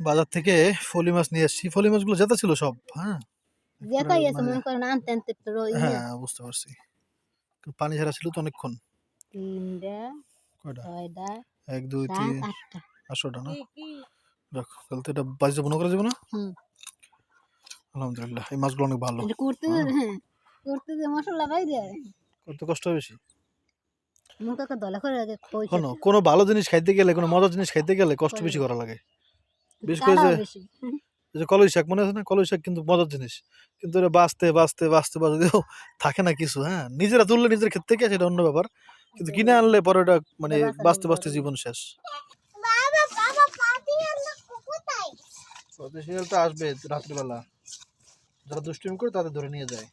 বাজার থেকে ফলি মাছ নিয়ে আসছি ফলি মাছগুলো জেতা ছিল সব হ্যাঁ? আছে মানে- মনে করেন আনতে আনতে তো রই- হ্যাঁ বুঝতে পারছি। পানি ছাড়া ছিল তো অনেকক্ষণ তিনটা কয়টা ছয়টা এক দুই তিন আটশোটা না? দেখ তাহলে তো এটা বাজিতে মনে করা যাবে না? হুম। আলহামদুলিল্লাহ এই মাছগুলো অনেক ভালো। করতে হ্যাঁ। করতে যে মশলা দেয় কত কষ্ট বেশি? মুখ একটা দলা করে কোনো ভালো জিনিস খাইতে গেলে কোনো মজার জিনিস খাইতে গেলে কষ্ট বেশি করা লাগে। বিশেষ করে যে এই যে কলই শাক মনে আছে না? কলই শাক কিন্তু মজার জিনিস। কিন্তু এটা বাঁচতে বাঁচতে বাঁচতে বাঁচতে থাকে না কিছু হ্যাঁ? নিজেরা তুললে নিজের ক্ষেত থেকে সেটা অন্য ব্যাপার। কিন্তু কিনে আনলে পরে ওটা মানে এটা বাঁচতে বাঁচতে জীবন শেষ। শিয়াল তো আসবে রাত্রিবেলা। যারা দুষ্টুমি করে তাদের ধরে নিয়ে যায়।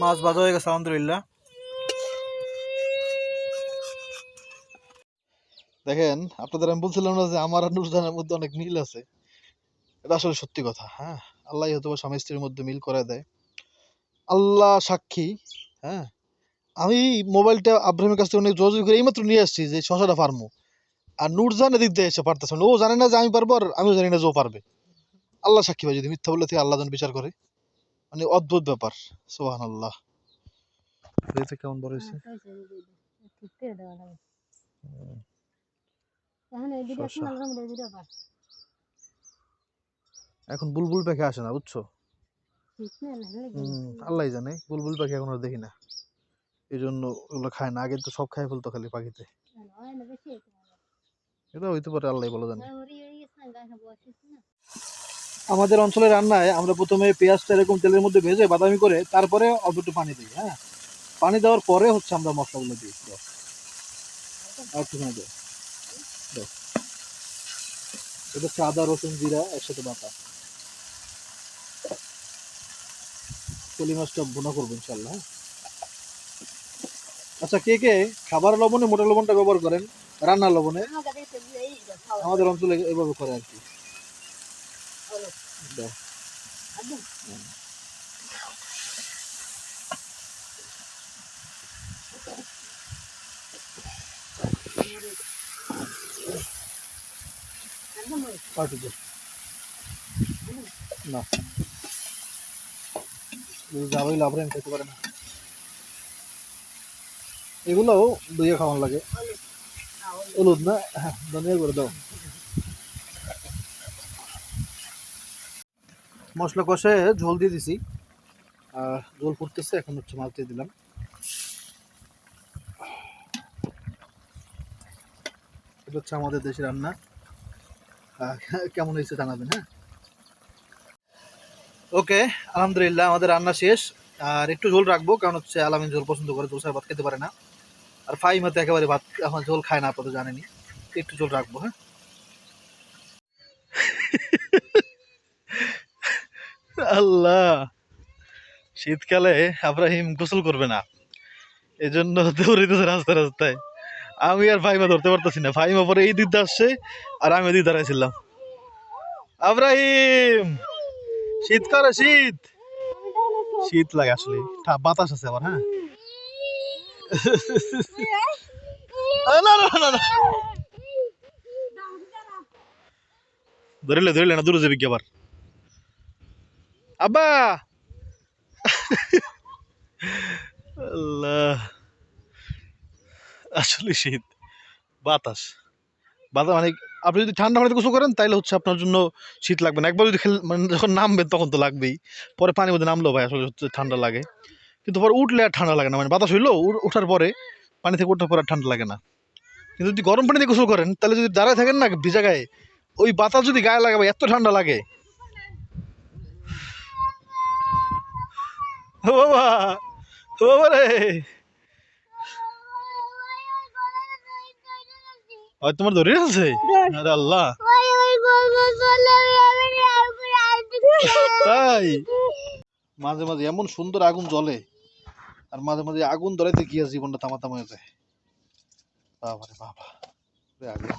মাছ ভাজা হয়ে গেছে, আলহামদুলিল্লাহ। দেখেন, আপনাদের আমি বলছিলাম না যে আমার আর নুরজানের মধ্যে অনেক মিল আছে। এটা আসলে সত্যি কথা হ্যাঁ? আল্লাহ হয়তো স্বামী স্ত্রীর মধ্যে মিল করে দেয়। আল্লাহ সাক্ষী হ্যাঁ? আমি মোবাইলটা আব্রাহিমের কাছ থেকে অনেক যোগাযোগ করে এইমাত্র নিয়ে আসছি যে শশাটা পারব আর নুরজান এদিক দিয়ে এসে পারতেছে ও জানে না যে আমি পারব আর আমিও জানি না যে ও পারবে। আল্লাহ সাক্ষী ভাই, যদি মিথ্যা বলে থেকে, আল্লাহ যেন বিচার করে। মানে অদ্ভুত ব্যাপার সোহান আল্লাহ কেমন বড় হয়েছে? এখন পাস। এখন বুলবুল পাখি আসে না বুঝছ? ঠিক না না আল্লাহ জানে বুলবুল পাখি এখন আর দেখি না। এই জন্য ওগুলো খায় না আগে তো সব খাই ফেলতো খালি পাখিতে। হয় এটা হইতে পারে আল্লাহ বলে জানে। আমাদের অঞ্চলে রান্নায় আমরা প্রথমে পেঁয়াজটা এরকম তেলের মধ্যে ভেজে বাদামি করে তারপরে অল্প একটু পানি দিই হ্যাঁ পানি দেওয়ার পরে হচ্ছে আমরা মশলাগুলো দিই। আর একটুখানি। এটা হচ্ছে আদা রসুন জিরা একসাথে বাটা পলি মাছটা বোনা করব ইনশাল্লাহ হ্যাঁ? আচ্ছা কে কে খাবার লবণে মোটা লবণটা ব্যবহার করেন রান্নার লবণে আমাদের অঞ্চলে এভাবে করে আর কি দাও একদম পার্টি দে যাবই লাভরেন খেতে পারে না। এগুলোও দুইয়ে খাওয়ান লাগে। হলুদ না? হ্যাঁ ধনিয়া করে দাও। মশলা কষে ঝোল দিয়ে দিছি। ঝোল ফুটতেছে, এখন হচ্ছে মাছ দিয়ে দিলাম। এটা হচ্ছে আমাদের দেশের রান্না। কেমন হয়েছে জানাবেন হ্যাঁ? ওকে, আলহামদুলিল্লাহ, আমাদের রান্না শেষ। আর একটু ঝোল রাখব, কারণ হচ্ছে আলামিন ঝোল পছন্দ করে, ঝোল ভাত খেতে পারে না। আর ফাইমাতে একেবারে ভাত এখন ঝোল খায় না, আপাতত জানেনি। একটু ঝোল রাখব হ্যাঁ? আল্লাহ শীতকালে আব্রাহিম গোসল করবে না। এই এজন্য দৌড়িতেছে রাস্তায় রাস্তায়। আমি আর ফাইমা ধরতে পারতেছি না। ফাইমা পরে এই দিকতে আসছে আর আমি ওদিকে দাঁড়াইছিলাম আব্রাহিম শীত করে শীত। শীত লাগে আসলে। বাতাস আছে আবার হ্যাঁ? না না না না। ধরিলে ধরিলে না, দূরে যাবি কি আবার? আব্বা! আল্লাহ। আসলে শীত, বাতাস। বাতাস মানে আপনি যদি ঠান্ডা পানিতে গোসল করেন তাহলে হচ্ছে আপনার জন্য শীত লাগবে না। একবার যদি খেল মানে যখন নামবেন তখন তো লাগবেই। পরে পানির মধ্যে নামলেও ভাই আসলে হচ্ছে ঠান্ডা লাগে। কিন্তু পরে উঠলে আর ঠান্ডা লাগে না। মানে বাতাস হইল ওঠার পরে পানি থেকে ওঠার পরে আর ঠান্ডা লাগে না। কিন্তু যদি গরম পানিতে গোসল করেন তাহলে যদি দাঁড়ায় থাকেন না ভিজা গায়ে, ওই বাতাস যদি গায়ে লাগে ভাই এত ঠান্ডা লাগে ও বাবা ও বাবা রে আর তোমার আছে আরে আল্লাহ তাই মাঝে মাঝে এমন সুন্দর আগুন জ্বলে আর মাঝে মাঝে আগুন ধরাইতে গিয়ে জীবনটা তামা তামা হয়ে যায় বাবা রে বাবা আগুন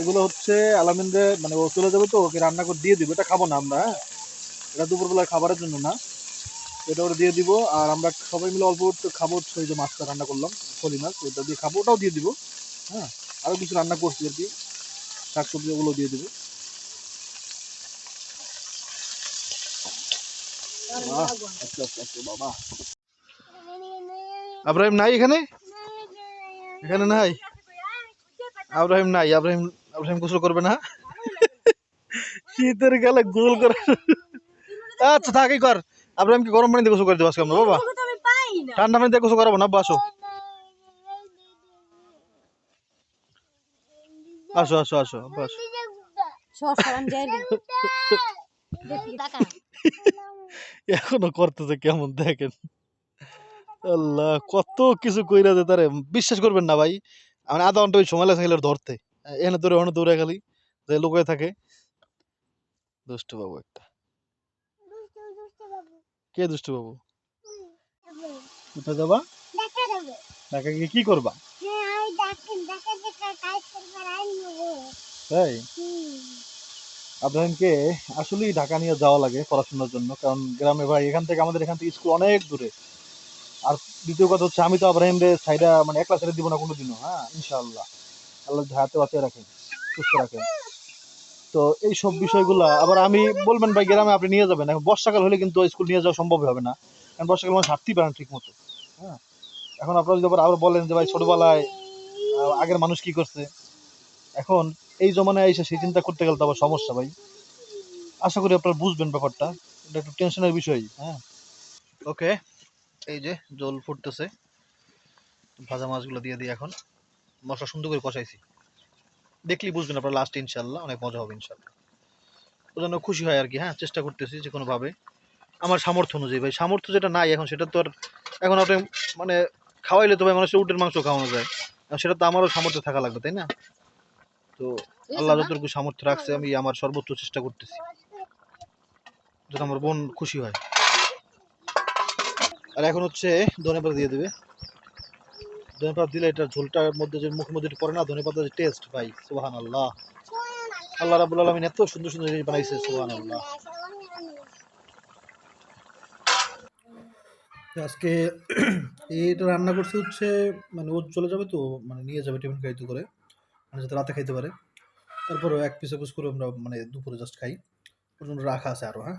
এগুলো হচ্ছে আলামিনদের মানে ও চলে যাবে তো, ওকে রান্না করে দিয়ে দিব। এটা খাব না আমরা হ্যাঁ? এটা দুপুরবেলায় খাবারের জন্য না। এটা ওটা দিয়ে দিব, আর আমরা সবাই মিলে অল্প খাব ওই যে মাছটা রান্না করলাম ফলি মাছ ওটা দিয়ে খাব, ওটাও দিয়ে দিব হ্যাঁ? আরও কিছু রান্না করছি আর কি শাক সবজি ওগুলো দিয়ে দিব। আচ্ছা আচ্ছা আচ্ছা বাবা। আব্রাহিম নাই এখানে? এখানে নাই? আব্রাহিম নাই, আব্রাহিম আব্রাহিম গোসল করবে না? শীতের গেলে গোল করে। আচ্ছা থাকি কর। আব্রাহিমকে গরম পানিতে গোসল করে দেবো আজকে আমরা বাবা। আমি ঠান্ডা পানিতে গোসল করাবো না বাসো আসো। আসো আসো টাকা এখনও করতেছে কেমন দেখেন। আল্লাহ কত কিছু কইরা দে তারে। বিশ্বাস করবেন না ভাই। আমি আধা ঘণ্টা ওই সময় লাগে ধরতে। এখানে দৌড়ে ওখানে দৌড়ে খালি। যে লুকিয়ে থাকে। দুষ্ট বাবু একটা। কে দুষ্ট বাবু? কোথায় যাবা? ঢাকা গিয়ে কি করবা? তাই? আসলেই ঢাকা নিয়ে যাওয়া লাগে পড়াশোনার জন্য, কারণ গ্রামে ভাই, এখান থেকে আমাদের এখান থেকে স্কুল অনেক দূরে। আর দ্বিতীয় কথা হচ্ছে, আমি তো আব্রাহিম রে সাইডা মানে একলা ছেড়ে দিব না কোনোদিনও হ্যাঁ ইনশাআল্লাহ। আল্লাহ হাতে বাঁচিয়ে রাখেন, সুস্থ রাখেন। তো এই সব বিষয়গুলা, আবার আমি বলবেন ভাই, গ্রামে আপনি নিয়ে যাবেন, এখন বর্ষাকাল হলে কিন্তু স্কুল নিয়ে যাওয়া সম্ভব হবে না। কারণ বর্ষাকাল মানুষ হাঁটতেই পারেন ঠিক মতো হ্যাঁ? এখন আপনারা যদি আবার আবার বলেন যে ভাই, ছোটবেলায় আগের মানুষ কি করছে? এখন এই জমানায় এসে সেই চিন্তা করতে গেলে তো আবার সমস্যা ভাই। আশা করি আপনারা বুঝবেন ব্যাপারটা, এটা একটু টেনশনের বিষয় হ্যাঁ? ওকে এই যে জল ফুটতেছে, ভাজা মাছগুলো দিয়ে দিই এখন। মশলা সুন্দর করে কষাইছি। দেখলেই বুঝবেন আপনারা লাস্ট ইনশাল্লাহ অনেক মজা হবে ইনশাল্লাহ ওই জন্য খুশি হয় আর কি হ্যাঁ চেষ্টা করতেছি যে কোনোভাবে। আমার সামর্থ্য অনুযায়ী ভাই সামর্থ্য যেটা নাই এখন সেটা তো আর এখন আপনি মানে খাওয়াইলে তো ভাই মানুষের উটের মাংস খাওয়ানো যায়। আর সেটা তো আমারও সামর্থ্য থাকা লাগবে তাই না? তো আল্লাহ যতটুকু সামর্থ্য রাখছে আমি আমার সর্বোচ্চ চেষ্টা করতেছি। যাতে আমার বোন খুশি হয়। আর এখন হচ্ছে ধনে পাতা দিয়ে দেবে। ধনে পাতা দিলে এটা ঝোলটার মধ্যে যে মুখের মধ্যে পড়ে না ধনে পাতার যে টেস্ট ভাই সুবাহান আল্লাহ আল্লাহ রাবুল আলমিন এত সুন্দর সুন্দর জিনিস বানাইছে সুবাহান আল্লাহ আজকে এটা রান্না করছে হচ্ছে মানে ও চলে যাবে তো মানে নিয়ে যাবে টিফিন খাইতে করে মানে যাতে রাতে খাইতে পারে। তারপরে এক পিস পিস করে আমরা মানে দুপুরে জাস্ট খাই। ওর জন্য রাখা আছে আরও হ্যাঁ?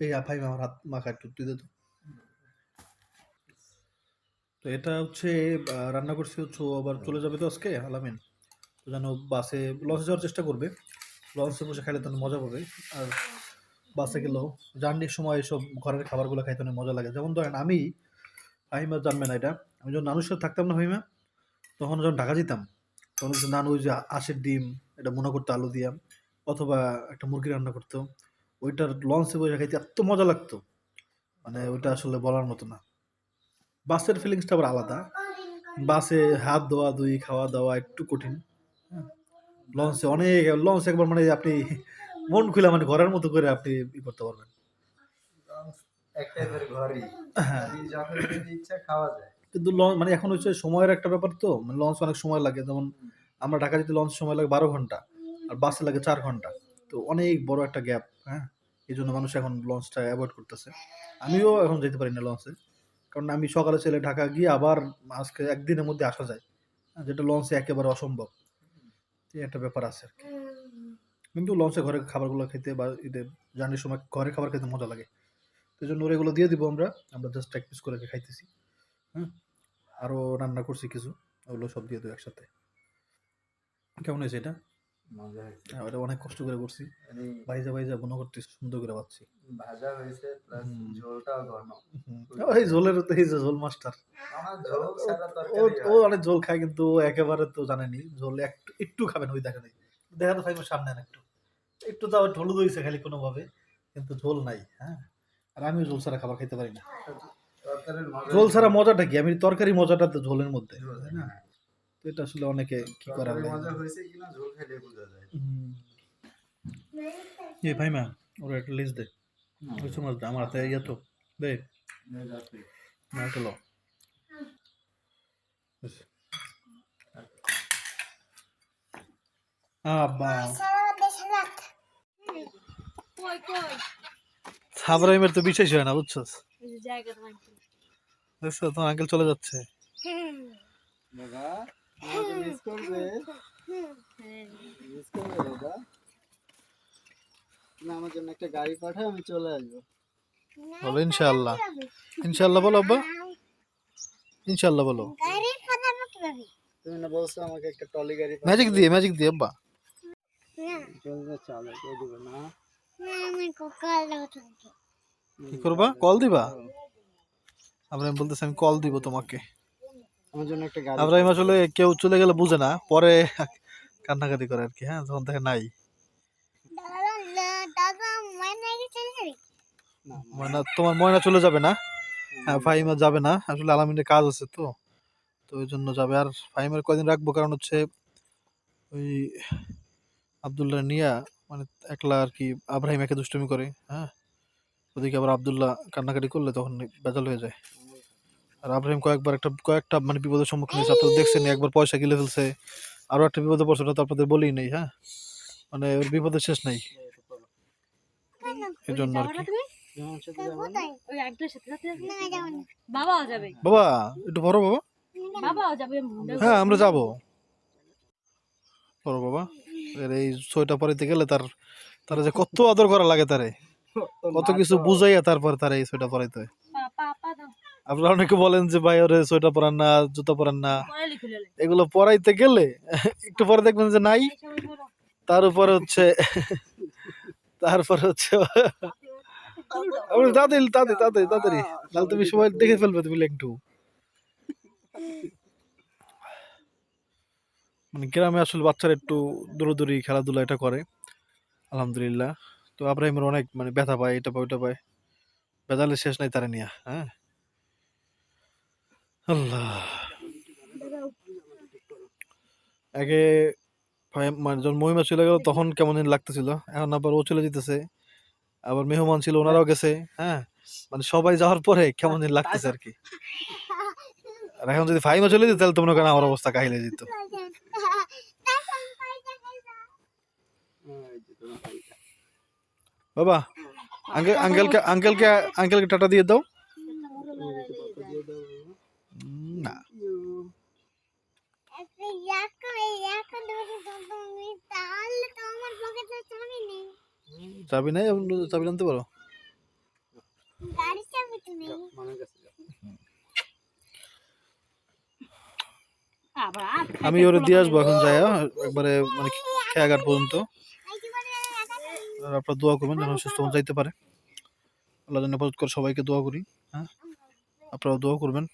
এই আফাই আমার হাত মাখা একটু দিয়ে দে তো। তো এটা হচ্ছে রান্না করছি হচ্ছে আবার চলে যাবে তো আজকে, আলামিন। তো যেন বাসে লঞ্চে যাওয়ার চেষ্টা করবে। লঞ্চে বসে খাইলে তো মজা পাবে। আর বাসে গেলেও জার্নির সময় এসব ঘরের খাবারগুলো খাইতে অনেক মজা লাগে। যেমন ধরেন আমি, ফাহিমা জানবে না এটা। আমি যখন নানুর সাথে থাকতাম না ফাহিমা, তখন যখন ঢাকা যেতাম, তখন হচ্ছে নানু ওই যে আশের ডিম, এটা মনে করতো, আলু দিয়া, অথবা একটা মুরগি রান্না করতো। ওইটার লঞ্চে বসে খাইতে এত মজা লাগতো। মানে ওইটা আসলে বলার মতো না। বাসের ফিলিংসটা আবার আলাদা। বাসে হাত ধোয়া ধুই খাওয়া দাওয়া একটু কঠিন হ্যাঁ। লঞ্চে অনেক লঞ্চ একবার মানে আপনি মন খুলে মানে ঘরের মতো করে আপনি ই করতে পারবেন। হ্যাঁ। যখন যেটা ইচ্ছা খাওয়া যায়। কিন্তু লঞ্চ মানে এখন হচ্ছে সময়ের একটা ব্যাপার তো মানে লঞ্চ অনেক সময় লাগে। যেমন আমরা ঢাকা যেতে লঞ্চ সময় লাগে বারো ঘণ্টা আর বাসে লাগে চার ঘণ্টা। তো অনেক বড় একটা গ্যাপ হ্যাঁ। এই জন্য মানুষ এখন লঞ্চটা অ্যাভয়েড করতেছে। আমিও এখন যেতে পারি না লঞ্চে কারণ আমি সকালে ছেলে ঢাকা গিয়ে আবার আজকে একদিনের মধ্যে আসা যায়। যেটা লঞ্চে একেবারে অসম্ভব। এই একটা ব্যাপার আছে আর কি। কিন্তু লঞ্চে ঘরে খাবারগুলো খেতে বা ঈদের জার্নির সময় ঘরে খাবার খেতে মজা লাগে। এই জন্য ওরা এগুলো দিয়ে দিব আমরা। আমরা জাস্ট এক পিস করে খাইতেছি। হ্যাঁ? আরও রান্না করছি কিছু। ওগুলো সব দিয়ে দেবো একসাথে। কেমন হয়েছে এটা? ওটা অনেক কষ্ট করে করছি। মানে ভাইজা ভাইজা মনে করতে সুন্দর করে পাচ্ছি ভাজা হয়েছে প্লাস ঝোলটাও ঘন ওই ঝোলের তো এই যে ঝোল মাস্টার। ও হয়। অনেক ঝোল খায় কিন্তু একেবারে তো জানেনি। ঝোল একটু একটু খাবেন ওই দেখেন দেখা তো সামনে একটু। একটু তাও ঢলুদ হয়েছে খালি কোনোভাবে কিন্তু ঝোল নাই হ্যাঁ। আর আমিও ঝোল ছাড়া খাবার খেতে পারি না। ঝোল ছাড়া মজাটা কি? আমি তরকারি মজাটা তো ঝোলের মধ্যে তাই না? হ্যাঁ। তো এটা আসলে অনেকে কি করার তরকারি মজা হয়েছে কিনা ঝোল খেলে বোঝা যায়। এ ভাই মা ওরা একটা লিস্ট দে। ওই সময় আমার হাতে ইয়ে তো। দে। নে আব্বা কই কই সাবরাইমের তো বিশেষ হয় না বুঝছস? এই যে জায়গা তোমার দেখছ তোমার আঙ্কেল চলে যাচ্ছে। বাবা আমাকে মিস করবে। হ্যাঁ মিস করবে বাবা না আমার জন্য একটা গাড়ি পাঠাও আমি চলে আসব। বলো ইনশাআল্লাহ। ইনশাআল্লাহ বলো আব্বা। ইনশাআল্লাহ বলো। তুমি না বলছো আমাকে একটা টলি গাড়ি ম্যাজিক দিয়ে ম্যাজিক দিয়ে আব্বা। চলবে চালে কে দিবে না। কি করবা? কল দিবা? আব্রাহিম বলতেছে আমি কল দিব তোমাকে আমার জন্য একটা গাড়ি আব্রাহিম আসলে কেউ চলে গেলে বুঝে না পরে কান্নাকাটি করে আর কি হ্যাঁ যখন দেখে নাই। ময়না তোমার ময়না চলে যাবে না? হ্যাঁ ফাহিমা যাবে না আসলে আলামিনের কাজ আছে তো তো ওই জন্য যাবে। আর ফাহিমের কয়দিন রাখব? কারণ হচ্ছে ওই আবদুল্লাহ নিয়া মানে একলা আর কি আব্রাহিম একে দুষ্টুমি করে হ্যাঁ? ওদিকে আবার আবদুল্লাহ কান্নাকাটি করলে তখন বেজাল হয়ে যায়। আর আব্রাহিম কয়েকবার একটা কয়েকটা মানে বিপদের সম্মুখীন হয়েছে। আপনারা দেখছেন একবার পয়সা গিলে ফেলছে। আরও একটা বিপদে পড়ছে ওটা তো আপনাদের বলেই নেই হ্যাঁ? মানে ওর বিপদের শেষ নাই। এই জন্য আর কি। বাবা একটু বড় বাবা? হ্যাঁ আমরা যাব। বড় বাবা এর এই ছয়টা পরাইতে গেলে তার তারা যে কত আদর করা লাগে তারে। কত কিছু বুঝাইয়া তারপর তার এই ছয়টা পরাইতে হয় পা পা পা দাও। আপনারা অনেকে বলেন যে ভাই ওরে সোয়েটার পরান না জুতা পরান না। এগুলো পরাইতে গেলে একটু পরে দেখবেন যে নাই। তার উপরে হচ্ছে তারপরে হচ্ছে তাড়াতাড়ি তাড়াতাড়ি তাড়াতাড়ি তাড়াতাড়ি তাহলে তুমি সবাই দেখে ফেলবে তুমি একটু মানে গ্রামে আসলে বাচ্চারা একটু দৌড়দৌড়ি খেলাধুলা এটা করে আলহামদুলিল্লাহ। তো আব্রাহিমের অনেক মানে ব্যথা পায় এটা পায় ওটা পায়। বেদালের শেষ নাই তারা নিয়ে হ্যাঁ? আল্লাহ। আগে মানে যখন মহিমা চলে গেল, তখন কেমন জানি লাগতেছিল? এখন আবার ও চলে যেতেছে। আবার মেহমান ছিল, ওনারাও গেছে হ্যাঁ? মানে সবাই যাওয়ার পরে কেমন জানি লাগতেছে আর কি। আর এখন যদি ফাইমা চলে যেত, তাহলে তো মনে করেন আমার অবস্থা কাহিলে যেত। তোমার। বাবা, আঙ্কেল আঙ্কেলকে আঙ্কেলকে আঙ্কেলকে টাটা দিয়ে দাও দিয়ে দাও বাবা। উম, না চাবি নাই? চাবি আনতে পারো? আমি ওরে দিয়ে আসব এখন যাই একবারে মানে খেয়াঘাট পর্যন্ত। আর আপনারা দোয়া করবেন যেন সুস্থ যাইতে পারে। আল্লাহ যেন হেফাজত করে সবাইকে দোয়া করি হ্যাঁ? আপনারা দোয়া করবেন।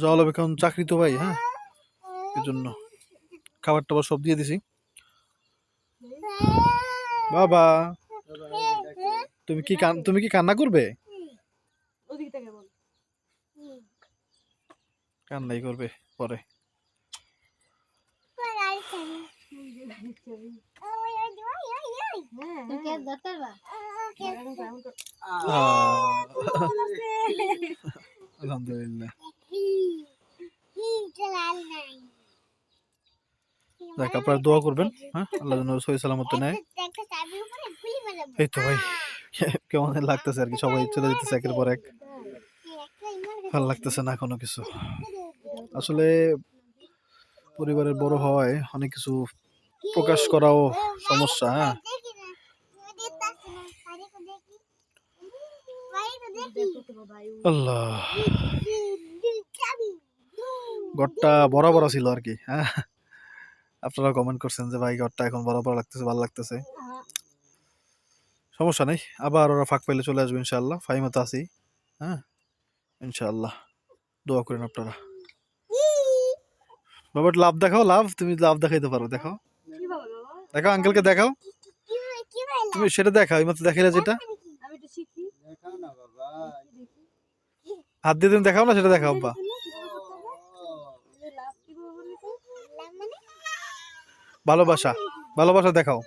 যাওয়া লাগবে কারণ চাকরি তো ভাই হ্যাঁ? এই জন্য খাবার টাবার সব দিয়ে দিছি। বাবা তুমি কি কান- তুমি কি কান্না করবে? ওদিক থেকে বল। কান্নাই করবে পরে। আহ, আলহামদুলিল্লাহ দেখ আপনারা দোয়া করবেন হ্যাঁ? আল্লাহ যেন সহি সালামত নেয়। এই তো ভাই, কেমন লাগতেছে আর কি? সবাই চলে যেতেছে একের পর এক। ভালো লাগতেছে না কোনো কিছু? আসলে পরিবারের বড় হওয়ায় অনেক কিছু প্রকাশ করাও সমস্যা হ্যাঁ? আল্লাহ। ঘরটা বড় বড় ছিল আর কি হ্যাঁ? আপনারা কমেন্ট করছেন যে ভাই ঘরটা এখন বড় বড় লাগতেছে ভালো লাগতেছে। সমস্যা নেই আবার ওরা ফাঁক পাইলে চলে আসবে ইনশাআল্লাহ। ফাইমা তো আছি হ্যাঁ? ইনশাআল্লাহ দোয়া করেন আপনারা। বাবা লাভ দেখাও লাভ তুমি লাভ দেখাইতে পারো দেখাও। কি বাবা বাবা দেখাও আঙ্কেলকে দেখাও। তুমি সেটা দেখাও এই মাত্র দেখাইলে যেটা। আমি একটু শিখি। দেখাও না বাবা। হাত দিয়ে তুমি দেখাও না সেটা দেখাও আব্বা ও, কি বলব বললি তো ভালোবাসা ভালোবাসা দেখাও।